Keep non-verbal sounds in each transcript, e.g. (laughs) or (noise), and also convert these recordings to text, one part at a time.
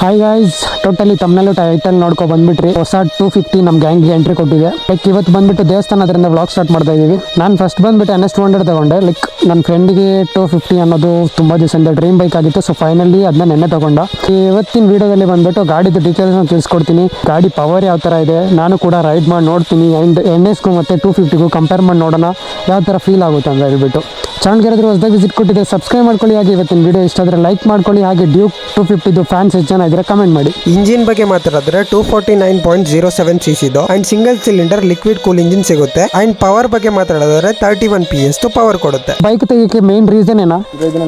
Hi guys totally ತಮ್ಮನಲ್ಲೂ title ನೋಡ್ಕೊ ಬಂದ್ಬಿಟ್ರಿ. ಹೊಸ ಟೂ ಫಿಫ್ಟಿ ನಮ್ಮ ಗ್ಯಾಂಗ್ಗೆ ಎಂಟ್ರಿ ಕೊಟ್ಟಿದೆ. ಲೈಕ್ ಇವತ್ತು ಬಂದ್ಬಿಟ್ಟು ದೇವಸ್ಥಾನ ಅದರಿಂದ ವ್ಲಾಗ್ ಸ್ಟಾರ್ಟ್ ಮಾಡ್ತಾ ಇದೀವಿ. ನಾನು ಫಸ್ಟ್ ಬಂದ್ಬಿಟ್ಟು ಎನ್ ಎಸ್ ಟು ಹಂಡ್ರೆಡ್ ತಗೊಂಡೆ. ಲೈಕ್ ನನ್ನ ಫ್ರೆಂಡ್ಗೆ ಟೂ ಫಿಫ್ಟಿ ಅನ್ನೋದು ತುಂಬ ದಿವಸದಿಂದ ಡ್ರೀಮ್ ಬೈಕ್ ಆಗಿತ್ತು. ಸೊ ಫೈನಲಿ ಅದನ್ನ ನೆನ್ನೆ ತಗೊಂಡ. ಇವತ್ತಿನ ವಿಡಿಯೋದಲ್ಲಿ ಬಂದ್ಬಿಟ್ಟು ಗಾಡಿದು ಡೀಟೇಲ್ಸ್ನ ತಿಳಿಸ್ಕೊಡ್ತೀನಿ. ಗಾಡಿ ಪವರ್ ಯಾವ ಥರ ಇದೆ? ನಾನು ಕೂಡ ರೈಡ್ ಮಾಡಿ ನೋಡ್ತೀನಿ. ಆ್ಯಂಡ್ ಎನ್ ಎಸ್ಗೂ ಮತ್ತು ಟೂ ಫಿಫ್ಟಿಗೂ ಕಂಪೇರ್ ಮಾಡಿ ನೋಡೋಣ. ಯಾವ ಥರ ಫೀಲ್ ಆಗುತ್ತೆ ಅಂತ ಹೇಳ್ಬಿಟ್ಟು. ಚಾನಲ್ಗೆ ಹೊಸದಾಗಿ ವಿಸಿಟ್ ಕೊಟ್ಟಿದ್ದರೆ ಸಬ್ಸ್ಕ್ರೈಬ್ ಮಾಡ್ಕೊಳ್ಳಿ. ಹಾಗೆ ಇವತ್ತಿನ ವಿಡಿಯೋ ಇಷ್ಟ ಆದರೆ ಲೈಕ್ ಮಾಡ್ಕೊಳ್ಳಿ. ಹಾಗೆ ಡ್ಯೂಕ್ ಟು ಫಿಫ್ಟಿದು ಫ್ಯಾನ್ಸ್ ಎಷ್ಟು ಜನ ಇದ್ದರೆ ಕಮೆಂಟ್ ಮಾಡಿ. ಇಂಜಿನ್ ಬಗ್ಗೆ ಮಾತಾಡಿದ್ರೆ two forty nine point zero seven C Siddu and single cylinder liquid cool engine ಸಿಗುತ್ತೆ. ಅಂಡ್ ಪವರ್ ಬಗ್ಗೆ ಮಾತಾಡಿದ್ರೆ thirty one P S power ಕೊಡುತ್ತೆ. ಬೈಕ್ ತೆಗಿಯೋಕ್ಕೆ ಮೇನ್ ರೀಸನ್ ಏನಾ?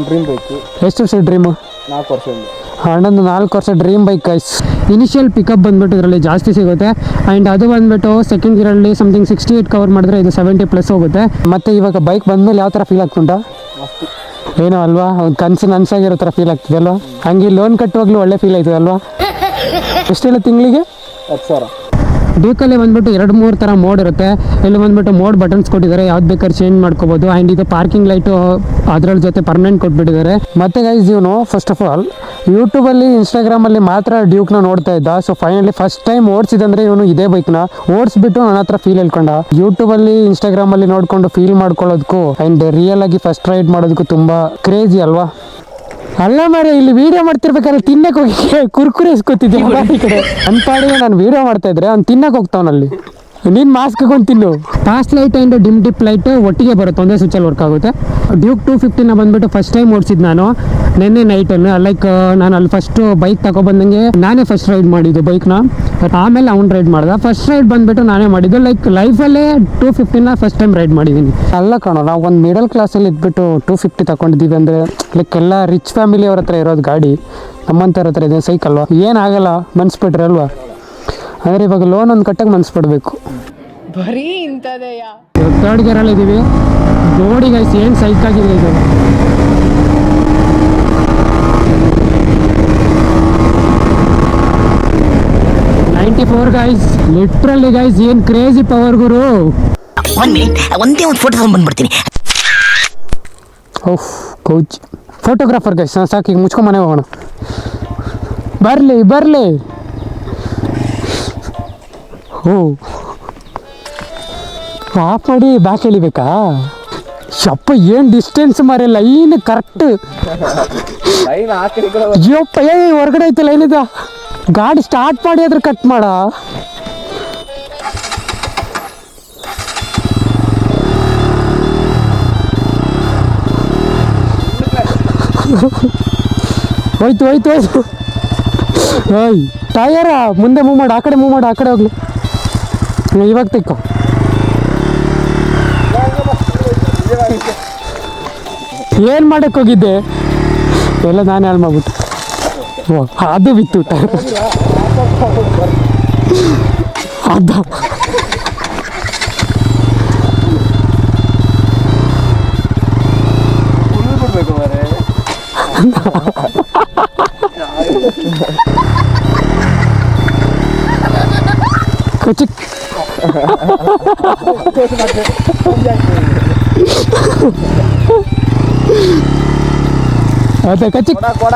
ಡ್ರೀಮ್ ಬೈಕ್ ಎಷ್ಟು ವರ್ಷ ಡ್ರೀಮು ನಾಲ್ಕು ವರ್ಷದಿಂದ ಹನ್ನೊಂದು ನಾಲ್ಕು ವರ್ಷ dream bike guys initial pickup ಬಂದ್ಬಿಟ್ಟು ಇದರಲ್ಲಿ ಜಾಸ್ತಿ ಸಿಗುತ್ತೆ. ಆ್ಯಂಡ್ ಅದು ಬಂದ್ಬಿಟ್ಟು ಸೆಕೆಂಡ್ ಗೀರಲ್ಲಿ ಸಮಥಿಂಗ್ ಸಿಕ್ಸ್ಟಿ ಏಟ್ ಕವರ್ ಮಾಡಿದ್ರೆ ಇದು ಸೆವೆಂಟಿ ಪ್ಲಸ್ ಹೋಗುತ್ತೆ. ಮತ್ತು ಇವಾಗ ಬೈಕ್ ಬಂದಮೇಲೆ ಯಾವ ಥರ ಫೀಲ್ ಆಗ್ತುಂಟ? ಏನೋ ಅಲ್ವಾ? ಒಂದು ಕನಸು ನನಸಾಗಿರೋ ಥರ ಫೀಲ್ ಆಗ್ತದೆ ಅಲ್ವಾ? ಹಂಗೆ ಲೋನ್ ಕಟ್ಟುವಾಗಲೂ ಒಳ್ಳೆ ಫೀಲ್ ಆಯ್ತದಲ್ವಾ ಎಷ್ಟೆಲ್ಲ ತಿಂಗಳಿಗೆ? ಹತ್ತು ಸಾವಿರ. ಡ್ಯೂಕಲ್ಲಿ ಬಂದ್ಬಿಟ್ಟು ಎರಡು ಮೂರು ಥರ ಮೋಡ್ ಇರುತ್ತೆ. ಇಲ್ಲಿ ಬಂದ್ಬಿಟ್ಟು ಮೋಡ್ ಬಟನ್ಸ್ ಕೊಟ್ಟಿದ್ದಾರೆ. ಯಾವ್ದು ಬೇಕಾದ್ರೆ ಚೇಂಜ್ ಮಾಡ್ಕೋಬೋದು. ಆ್ಯಂಡ್ ಇದು ಪಾರ್ಕಿಂಗ್ ಲೈಟು ಅದ್ರಲ್ಲಿ ಜೊತೆ ಪರ್ಮನೆಂಟ್ ಕೊಟ್ಬಿಟ್ಟಿದ್ದಾರೆ. ಮತ್ತೆ ಗೈಸ್ ಇವನು ಫಸ್ಟ್ ಆಫ್ ಆಲ್ ಯೂಟ್ಯೂಬಲ್ಲಿ ಇನ್ಸ್ಟಾಗ್ರಾಮಲ್ಲಿ ಮಾತ್ರ ಡ್ಯೂಕ್ನ ನೋಡ್ತಾ ಇದ್ದ. ಸೊ ಫೈನಲಿ ಫಸ್ಟ್ ಟೈಮ್ ಓಡಿಸಿದಂದ್ರೆ ಇವನು ಇದೇ ಬೈಕ್ನ ಓಡಿಸ್ಬಿಟ್ಟು ನನ್ನ ಹತ್ರ ಫೀಲ್ ಹೇಳ್ಕೊಂಡ. ಯೂಟ್ಯೂಬಲ್ಲಿ ಇನ್ಸ್ಟಾಗ್ರಾಮಲ್ಲಿ ನೋಡಿಕೊಂಡು ಫೀಲ್ ಮಾಡ್ಕೊಳ್ಳೋದಕ್ಕೂ ಆ್ಯಂಡ್ ರಿಯಲ್ ಆಗಿ ಫಸ್ಟ್ ರೈಡ್ ಮಾಡೋದಕ್ಕೂ ತುಂಬ ಕ್ರೇಜಿ ಅಲ್ವಾ? ಅಲ್ಲ ಮಾರ ಇಲ್ಲಿ ವಿಡಿಯೋ ಮಾಡ್ತಿರ್ಬೇಕಾದ್ರೆ ತಿನ್ನಕ್ಕೆ ಹೋಗಿ (laughs) ಕುರ್ಕುರೆ ಇಸ್ಕೊತಿದ್ದೆ ಈ ಕಡೆ. ನನ್ನ ಪಾಡಿಗೆ ನಾನು ವಿಡಿಯೋ ಮಾಡ್ತಾ ಇದ್ರೆ ಅವ್ನು ತಿನ್ನಕ್ ಹೋಗ್ತಾವನಲ್ಲಿ. ನೀನ್ ಮಾಸ್ಕ್ ಹಾಕೊಂಡು ತಿನ್ನು. Fast light and dim dip light ಒಟ್ಟಿಗೆ ಬರುತ್ತೆ ಒಂದೇ ಸ್ವಿಚಲ್ಲಿ ವರ್ಕ್ ಆಗುತ್ತೆ. ಡ್ಯೂಕ್ ಟೂ ಫಿಫ್ಟಿನ ಬಂದ್ಬಿಟ್ಟು ಫಸ್ಟ್ ಟೈಮ್ ಓಡಿಸಿದ್ದು ನಾನು. ನಿನ್ನೆ ನೈಟಲ್ಲಿ ಲೈಕ್ ನಾನು ಅಲ್ಲಿ ಫಸ್ಟ್ ಬೈಕ್ ತಗೊಬಂದಂಗೆ ನಾನೇ ಫಸ್ಟ್ ರೈಡ್ ಮಾಡಿದ್ದು ಬೈಕ್ನ ಆಮೇಲೆ ಅವ್ನು ರೈಡ್ ಮಾಡ್ದ. ಫಸ್ಟ್ ರೈಡ್ ಬಂದ್ಬಿಟ್ಟು ನಾನೇ ಮಾಡಿದ್ದು. ಲೈಕ್ ಲೈಫಲ್ಲೇ ಟೂ ಫಿಫ್ಟಿನ ಫಸ್ಟ್ ಟೈಮ್ ರೈಡ್ ಮಾಡಿದ್ದೀನಿ ಅಲ್ಲ ಕಣೋ ನಾವು ಒಂದು ಮಿಡಲ್ ಕ್ಲಾಸಲ್ಲಿ ಇದ್ಬಿಟ್ಟು ಟೂ ಫಿಫ್ಟಿ ತಗೊಂಡಿದ್ದೀವಿ ಅಂದರೆ ಲೈಕ್ ಎಲ್ಲ ರಿಚ್ ಫ್ಯಾಮಿಲಿ ಅವ್ರ ಹತ್ರ ಇರೋದು ಗಾಡಿ. ನಮ್ಮಂಥವ್ರ ಹತ್ರ ಇದೆ ಸೈಕಲ್ವಾ ಏನಾಗಲ್ಲ ಮನ್ಸ್ಬಿಟ್ರೆ ಅಲ್ವಾ? ಅಂದರೆ ಇವಾಗ ಲೋನ್ ಒಂದು ಕಟ್ಟಕ್ಕೆ ಮನ್ಸ್ಬಿಡ್ಬೇಕು ಬರೀ ಇಂಥದೆಯಾ? ಇವಾಗ ಥರ್ಡ್ ಗೇರಲ್ಲಿ ಇದ್ದೀವಿ ನೋಡಿ ಗೈಸ್ ಏನು ಸೈಕ್ ಆಗಿದೆ ಇದು. Ninety four guys literally guys ಏನು ಕ್ರೇಜಿ ಪವರ್ ಗುರು. ಒಂದ್ ಮಿನಿಟ್ ಒಂದೇ ಒಂದು ಫೋಟೋ ಬಂದ್ಬಿಡ್ತೀನಿ. ಓಹ್ ಕೋಚ್ ಫೋಟೋಗ್ರಾಫರ್ ಗೈಸ್ ಸಾಕು ಈಗ ಮುಚ್ಕೊಂಡು ಮನೆ ಹೋಗೋಣ. ಬರಲಿ ಬರಲಿ. ಓ. ಆಫ್ ಮಾಡಿ ಬ್ಯಾಕ್ ಎಳಿಬೇಕಾ? ಶಪ್ಪ ಏನು ಡಿಸ್ಟೆನ್ಸ್ ಮಾರಿ ಲೈನ್ ಕರೆಕ್ಟ್ ಅಯ್ಯಪ್ಪ ಏ ಹೊರಗಡೆ ಐತೆ ಲೈನ್ ಇದ. ಗಾಡಿ ಸ್ಟಾರ್ಟ್ ಮಾಡಿ ಅದ್ರ ಕಟ್ ಮಾಡ. ಹೋಯ್ತು ಹೋಯ್ತು ಹೋಯ್ತು. ಓಯ್ ಟಯರ? ಮುಂದೆ ಮೂವ್ ಮಾಡು ಆ ಕಡೆ ಮೂವ್ ಮಾಡು ಆ ಕಡೆ ಹೋಗ್ಲಿ. ಇವಾಗ ತಿಕ್ಕೋ. ಏನು ಮಾಡಕ್ಕೆ ಹೋಗಿದ್ದೆ? ಎಲ್ಲ ನಾನೇ ಹಾಳು ಮಾಡ್ಬಿಟ್ಟು. ಓ ಅದು ಬಿತ್ತು. ಅದ. ಕಚಿಕ್. ಅದೇ ಕಚ್ಚಿ. ಕೊಡ ಕೊಡ.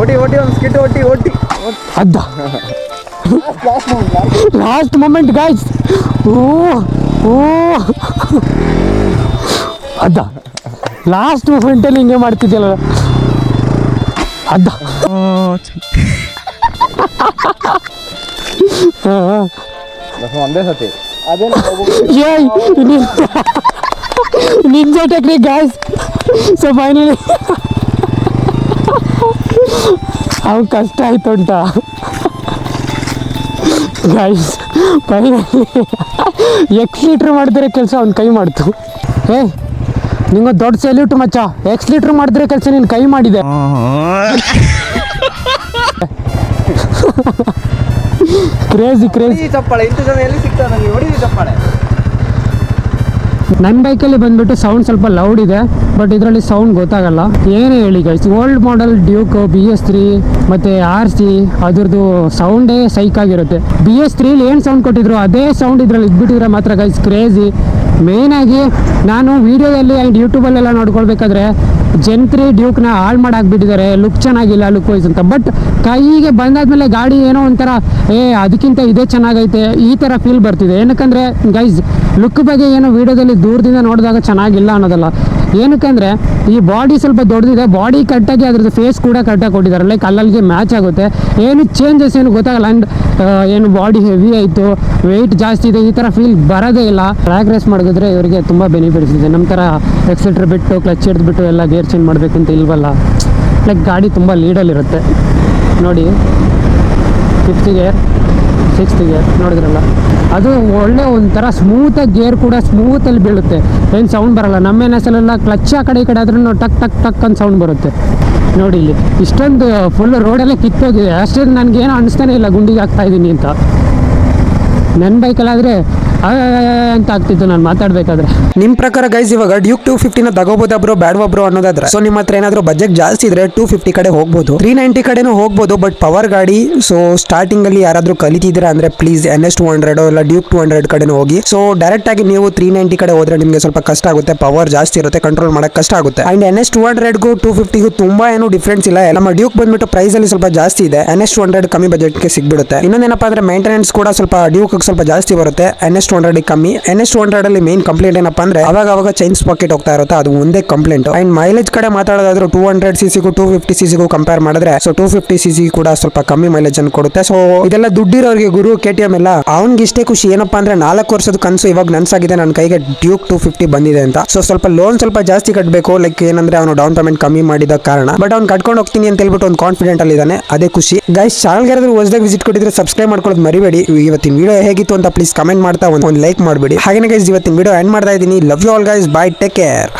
ಓಟಿ ಓಟಿ ಒಂದು ಸ್ಕಿಟ್ ಓಟಿ ಓಟಿ ಅದ್ದ ಲಾಸ್ಟ್ ಮೊಮೆಂಟ್ ಗಾಯ್ಸ್ ಓ ಓ. ಅದ್ದ ಲಾಸ್ಟ್ ಫ್ರೆಂಟಲ್ಲಿ ಹಿಂಗೆ ಮಾಡ್ತಿದ್ಯಲ್ಲ. ಅದ. ಒಂದೇ ಸತಿ ninja technique guys so finally ಅವು ಕಷ್ಟ ಆಯ್ತು ಉಂಟ ಗಾಯ್ಸ್ ಫೈನಲಿ ಎಕ್ಸ್ ಲೀಟ್ರ್ ಮಾಡಿದ್ರೆ ಕೆಲಸ ಅವ್ನ ಕೈ ಮಾಡ್ತು. ಏ ನಿಂಗೊಂದು ದೊಡ್ಡ ಸೆಲ್ಯೂಟ್ ಮಚ್ಚ. ಎಕ್ಸ್ ಲೀಟರ್ ಮಾಡಿದ್ರೆ ಕೆಲಸ ನೀನು ಕೈ ಮಾಡಿದೆ. ಕ್ರೇಜಿ ಕ್ರೇಜಿ ಚಪ್ಪಾಳೆ ಇಂಥ ಜನ ಎಲ್ಲಿ ಸಿಗ್ತಾರೆ ನನಗೆ ಹೊಡಿದಿ ಚಪ್ಪಾಳೆ. ನನ್ನ ಬೈಕಲ್ಲಿ ಬಂದ್ಬಿಟ್ಟು ಸೌಂಡ್ ಸ್ವಲ್ಪ ಲೌಡ್ ಇದೆ. ಬಟ್ ಇದರಲ್ಲಿ ಸೌಂಡ್ ಗೊತ್ತಾಗಲ್ಲ. ಏನೇ ಹೇಳಿ guys old model Duke B S three ಮತ್ತು ಆರ್ ಸಿ ಅದ್ರದ್ದು ಸೌಂಡೇ ಸೈಕ್ ಆಗಿರುತ್ತೆ. ಬಿ ಎಸ್ ತ್ರೀಲಿ ಏನು ಸೌಂಡ್ ಕೊಟ್ಟಿದ್ರು ಅದೇ ಸೌಂಡ್ ಇದರಲ್ಲಿ ಇದ್ಬಿಟ್ಟಿದ್ರೆ ಮಾತ್ರ ಗೈಸ್ ಕ್ರೇಜಿ ಮೇಯ್ನಾಗಿ ನಾನು ವೀಡಿಯೋದಲ್ಲಿ ಆ್ಯಂಡ್ ಯೂಟ್ಯೂಬಲ್ಲೆಲ್ಲ ನೋಡ್ಕೊಳ್ಬೇಕಾದ್ರೆ ಜಂತ್ರಿ ಡ್ಯೂಕ್ನ ಹಾಳು ಮಾಡಾಕ್ಬಿಟ್ಟಿದ್ದಾರೆ ಲುಕ್ ಚೆನ್ನಾಗಿಲ್ಲ ಲುಕ್ ವೈಸ್ ಅಂತ. ಬಟ್ ಕೈಗೆ ಬಂದಾದ್ಮೇಲೆ ಗಾಡಿ ಏನೋ ಒಂಥರ, ಏ, ಅದಕ್ಕಿಂತ ಇದೇ ಚೆನ್ನಾಗೈತೆ, ಈ ಥರ ಫೀಲ್ ಬರ್ತಿದೆ. ಏನಕ್ಕಂದರೆ ಗೈಸ್ ಲುಕ್ ಬಗ್ಗೆ ಏನೋ ವೀಡಿಯೋದಲ್ಲಿ ದೂರದಿಂದ ನೋಡಿದಾಗ ಚೆನ್ನಾಗಿಲ್ಲ ಅನ್ನೋದಲ್ಲ. ಏನಕ್ಕಂದರೆ, ಈ ಬಾಡಿ ಸ್ವಲ್ಪ ದೊಡ್ಡದಿದೆ ಬಾಡಿ ಕಟ್ಟಾಗಿ ಅದ್ರದ್ದು ಫೇಸ್ ಕೂಡ ಕಟ್ಟಾಗಿ ಕೊಟ್ಟಿದ್ದಾರೆ. ಲೈಕ್ ಅಲ್ಲಲ್ಲಿಗೆ ಮ್ಯಾಚ್ ಆಗುತ್ತೆ. ಏನು ಚೇಂಜಸ್ ಏನು ಗೊತ್ತಾಗಲ್ಲ. ಆ್ಯಂಡ್ ಏನು ಬಾಡಿ ಹೆವಿ ಆಯಿತು ವೆಯ್ಟ್ ಜಾಸ್ತಿ ಇದೆ, ಈ ಥರ ಫೀಲ್ ಬರೋದೇ ಇಲ್ಲ. ಟ್ರ್ಯಾಕ್ ರೇಸ್ ಮಾಡಿದ್ರೆ ಇವರಿಗೆ ತುಂಬ ಬೆನಿಫಿಟ್ಸ್ ಇದೆ. ನಮ್ಮ ಥರ ಎಕ್ಸೆಟ್ರ್ ಬಿಟ್ಟು ಕ್ಲಚ್ ಹಿಡಿದ್ಬಿಟ್ಟು ಎಲ್ಲ ಗೇರ್ ಚೇಂಜ್ ಮಾಡಬೇಕು ಅಂತ ಇಲ್ವಲ್ಲ. ಲೈಕ್ ಗಾಡಿ ತುಂಬ ಲೀಡಲ್ಲಿರುತ್ತೆ ನೋಡಿ ಫಿಫ್ತ್ ಗೇರ್ ಸಿಕ್ಸ್ತ್ ಗೇರ್ ನೋಡಿದ್ರಲ್ಲ? ಅದು ಒಳ್ಳೆ ಒಂಥರ ಸ್ಮೂತಾಗಿ ಗೇರ್ ಕೂಡ ಸ್ಮೂತಲ್ಲಿ ಬೀಳುತ್ತೆ. ಏನು ಸೌಂಡ್ ಬರಲ್ಲ. ನಮ್ಮ ಅಲ್ಲೆಲ್ಲ ಕ್ಲಚ್ ಆ ಕಡೆ ಈ ಕಡೆ ಆದ್ರೂ ಟಕ್ ಟಕ್ ಟಕ್ ಅಂತ ಸೌಂಡ್ ಬರುತ್ತೆ. ನೋಡಿ ಇಲ್ಲಿ. ಇಷ್ಟೊಂದು ಫುಲ್ ರೋಡೆಲ್ಲ ಕಿತ್ತೋಗಿದೆ. ಅಷ್ಟೇ ನನಗೇನು ಅನಿಸ್ತಾನೆ ಇಲ್ಲ ಗುಂಡಿಗೆ ಆಗ್ತಾ ಇದ್ದೀನಿ ಅಂತ. ನನ್ನ ಬೈಕಲ್ಲಾದರೆ ಅಂತ ಆಗ್ತಿತ್ತು ನಾನು ಮಾತಾಡಬೇಕಾದ್ರೆ ನಿಮ್ ಪ್ರಕಾರ ಗೈಸ್ ಇವಾಗ ಡ್ಯೂಕ್ ಟೂ ಫಿಫ್ಟಿನ ತಗೋಬೋದಾ ಬ್ರೋ ಬ್ಯಾಡ್ವಾ ಬ್ರೋ ಅನ್ನೋದಾದ್ರೆ ಸೊ ನಿಮ್ಮ ಹತ್ರ ಏನಾದ್ರು ಬಜೆಟ್ ಜಾಸ್ತಿ ಇದ್ರೆ ಟೂ ಫಿಫ್ಟಿ ಕಡೆ ಹೋಗ್ಬೋದು ತ್ರೀ ನೈಂಟಿ ಕಡೆನೂ ಹೋಗ್ಬೋದು ಬಟ್ ಪವರ್ ಗಾಡಿ ಸೊ ಸ್ಟಾರ್ಟಿಂಗ್ ಅಲ್ಲಿ ಯಾರಾದ್ರೂ ಕಲಿತಿದ್ದೀರಾ ಅಂದ್ರೆ please N S two hundred ಇಲ್ಲ ಡ್ಯೂಕ್ ಟೂ ಹಂಡ್ರೆಡ್ ಕಡೆನೂ ಹೋಗಿ ಸೊ ಡೈರೆಕ್ಟ್ ಆಗಿ ನೀವು ತ್ರೀ ನೈಂಟಿ ಕಡೆ ಹೋದ್ರೆ ನಿಮಗೆ ಸ್ವಲ್ಪ ಕಷ್ಟ ಆಗುತ್ತೆ ಪವರ್ ಜಾಸ್ತಿ ಇರುತ್ತೆ ಕಂಟ್ರೋಲ್ ಮಾಡಕ್ ಕಷ್ಟ ಆಗುತ್ತೆ ಅಂಡ್ ಎನ್ ಎಸ್ ಟು ಹಂಡ್ರೆಡ್ಗೂ ಟೂ ಫಿಫ್ಟಿಗೂ ತುಂಬಾ ಏನು ಡಿಫ್ರೆನ್ಸ್ ಇಲ್ಲ ನಮ್ಮ ಡ್ಯೂಕ್ ಬಂದ್ಬಿಟ್ಟು ಪ್ರೈಸ್ ಅಲ್ಲಿ ಸ್ವಲ್ಪ ಜಾಸ್ತಿ ಇದೆ ಎನ್ ಎಸ್ ಟು ಹಂಡ್ರೆಡ್ ಕಮ್ಮಿ ಬಜೆಟ್ಗೆ ಸಿಗ್ಬಿಡುತ್ತೆ ಇನ್ನೊಂದೇನಪ್ಪ ಅಂದ್ರೆ ಮೇಂಟೆನೆನ್ಸ್ ಕೂಡ ಸ್ವಲ್ಪ ಡ್ಯೂಕ್ ಸ್ವಲ್ಪ ಜಾಸ್ತಿ ಬರುತ್ತೆ ಎನ್ ಎಸ್ ಟೂ ಹಂಡ್ರೆಡ್ ಕಮ್ಮಿ. ಎನ್ ಎಸ್ ಟೂ ಹಂಡ್ರೆಡ್ ಅಲ್ಲಿ ಮೇನ್ ಕಂಪ್ಲೇಂಟ್ ಏನಪ್ಪ ಅಂದ್ರೆ, ಅವಾಗ ಅವಾಗ ಚೈನ್ಸ್ ಪಾಕೆಟ್ ಹೋಗ್ತಾ ಇರುತ್ತೆ. ಅದು ಒಂದೇ ಕಂಪ್ಲೇಂಟ್ ಅಂಡ್ ಮೈಲೇಜ್ ಕಡೆ ಮಾತಾಡೋದಾದ್ರೆ ಟೂ ಹಂಡ್ರೆಡ್ ಸಿ ಸಿಗು ಟೂ ಫಿಫ್ಟಿ ಸಿ ಸಿಗೂ ಕಂಪೇರ್ ಮಾಡಿದ್ರೆ so two fifty C C ಕೂಡ ಸ್ವಲ್ಪ ಕಮ್ಮಿ ಮೈಲೇಜ್ ಅನ್ನು ಕೊಡುತ್ತೆ. ಸೊ ಇದೆಲ್ಲ ದುಡ್ಡಿರೋರಿಗೆ ಗುರು ಕೆ ಟಿ ಎಂ ಎಲ್ಲ, ಅವ್ನಿಗೆ ಇಷ್ಟೇ ಖುಷಿ ಏನಪ್ಪಾ ಅಂದ್ರೆ, ನಾಲ್ಕು ವರ್ಷದ ಕನಸು ಇವಾಗ ನನ್ಸಾಗಿದೆ. ನನ್ನ ಕೈಗೆ ಡ್ಯೂಕ್ ಟೂ ಫಿಫ್ಟಿ ಬಂದಿದೆ ಅಂತ. ಸೊ ಸ್ವಲ್ಪ ಲೋನ್ ಸ್ವಲ್ಪ ಜಾಸ್ತಿ ಕಟ್ಟಬೇಕು ಲೈಕ್ ಏನಂದ್ರೆ, ಅವನು ಡೌನ್ ಪೇಮೆಂಟ್ ಕಮ್ಮಿ ಮಾಡಿದ ಕಾರಣ. ಬಟ್ ಅವ್ನು ಕಟ್ಕೊಂಡು ಹೋಗ್ತೀನಿ ಅಂತ ಹೇಳ್ಬಿಟ್ಟು ಒಂದು ಕಾನ್ಫಿಡೆಂಟ್ ಅಲ್ಲಿ ಇದ್ದಾನೆ. ಅದೇ ಖುಷಿ. ಗೈಸ್ ಚಾನಲ್ಗೆ ಹೊಸದಾಗಿ ವಿಸಿಟ್ ಕೊಟ್ಟಿದ್ರೆ ಸಬ್ಸ್ಕ್ರೈಬ್ ಮಾಡ್ಕೊಳ್ಳೋದು ಮರಿಬೇಡಿ. ಇವತ್ತಿನ ವಿಡಿಯೋ ಹೇಗಿತ್ತು ಅಂತ ಪ್ಲೀಸ್ ಕಮೆಂಟ್ ಮಾಡ್ತಾ ಒಂದು ಲೈಕ್ ಮಾಡಬೇಡಿ. ಹಾಗೆ ಗೈಸ್ ಇವತ್ತಿನ ವಿಡಿಯೋ ಎಂಡ್ ಮಾಡ್ತಾ ಇದ್ದೀನಿ. Love you all guys bye take care